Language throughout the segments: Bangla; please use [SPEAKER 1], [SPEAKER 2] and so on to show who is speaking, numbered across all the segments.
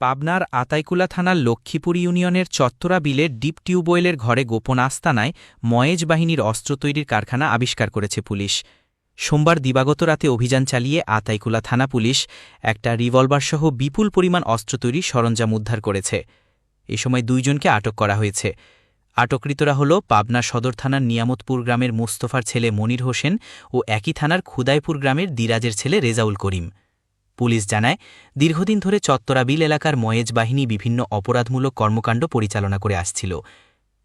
[SPEAKER 1] পাবনার আতাইকুলা থানার লক্ষ্মীপুর ইউনিয়নের চত্বরা বিলের ডিপ টিউবওয়েলের ঘরে গোপন আস্তানায় ময়েজ বাহিনীর অস্ত্র তৈরির কারখানা আবিষ্কার করেছে পুলিশ। সোমবার দিবাগত রাতে অভিযান চালিয়ে আতাইকুলা থানা পুলিশ একটা রিভলভারসহ বিপুল পরিমাণ অস্ত্র তৈরির সরঞ্জাম উদ্ধার করেছে। এ সময় দুইজনকে আটক করা হয়েছে। আটককৃতরা হল পাবনা সদর থানার নিয়ামতপুর গ্রামের মোস্তফার ছেলে মনির হোসেন ও একই থানার খুদাইপুর গ্রামের দিরাজের ছেলে রেজাউল করিম। পুলিশ জানায়, দীর্ঘদিন ধরে চত্বরাবিল এলাকার ময়েজ বাহিনী বিভিন্ন অপরাধমূলক কর্মকাণ্ড পরিচালনা করে আসছিল।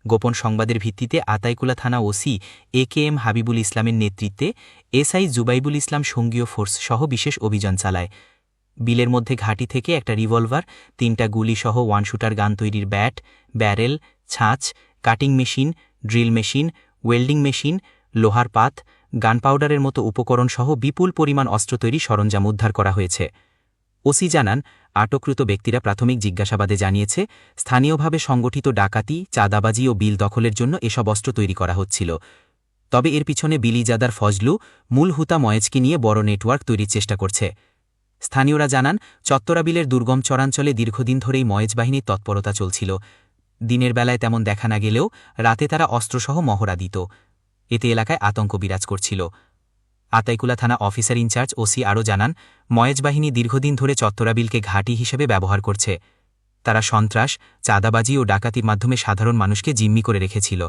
[SPEAKER 1] গোপন সংবাদের ভিত্তিতে আতাইকুলা থানা OC A K M Habibul ইসলামের নেতৃত্বে এসআই জুবাইবুল ইসলাম সঙ্গীয় ফোর্স সহ বিশেষ অভিযান চালায়। বিলের মধ্যে ঘাঁটি থেকে একটা রিভলভার, তিনটা গুলিসহ ওয়ান শুটার গান তৈরির ব্যাট, ব্যারেল, ছাঁচ, cutting machine, drill machine, welding machine, লোহার পাত গান পাউডারের মতো উপকরণ সহ বিপুল পরিমাণ অস্ত্র তৈরি সরঞ্জাম উদ্ধার করা হয়েছে। ওসি জানান, আটককৃত ব্যক্তিরা প্রাথমিক জিজ্ঞাসাবাদে জানিয়েছে, স্থানীয়ভাবে সংগঠিত ডাকাতি, চাঁদাবাজি ও বিল দখলের জন্য এসব অস্ত্র তৈরি করা হচ্ছিল। তবে এর পিছনে বিলিজাদার ফজলু, মূল হুতা ময়েজকে নিয়ে বড় নেটওয়ার্ক তৈরির চেষ্টা করছে। স্থানীয়রা জানান চত্বরাবিলের দুর্গম চরাঞ্চলে দীর্ঘদিন ধরেই ময়েজ বাহিনীর তৎপরতা চলছিল। দিনের বেলায় তেমন দেখা না গেলেও রাতে তারা অস্ত্রসহ মহড়া দিত। এতে এলাকায় আতঙ্ক বিরাজ করছিল। আতাইকুলা থানা অফিসার ইনচার্জ ওসি আরও জানান, ময়েজ বাহিনী দীর্ঘদিন ধরে চত্বরাবিলকে ঘাঁটি হিসেবে ব্যবহার করছে। তারা সন্ত্রাস, চাঁদাবাজি ও ডাকাতির মাধ্যমে সাধারণ মানুষকে জিম্মি করে রেখেছিল।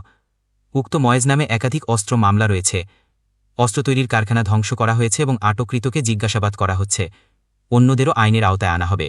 [SPEAKER 1] উক্ত ময়েজ নামে একাধিক অস্ত্র মামলা রয়েছে। অস্ত্র তৈরির কারখানা ধ্বংস করা হয়েছে এবং আটককৃতকে জিজ্ঞাসাবাদ করা হচ্ছে। অন্যদেরও আইনের আওতায় আনা হবে।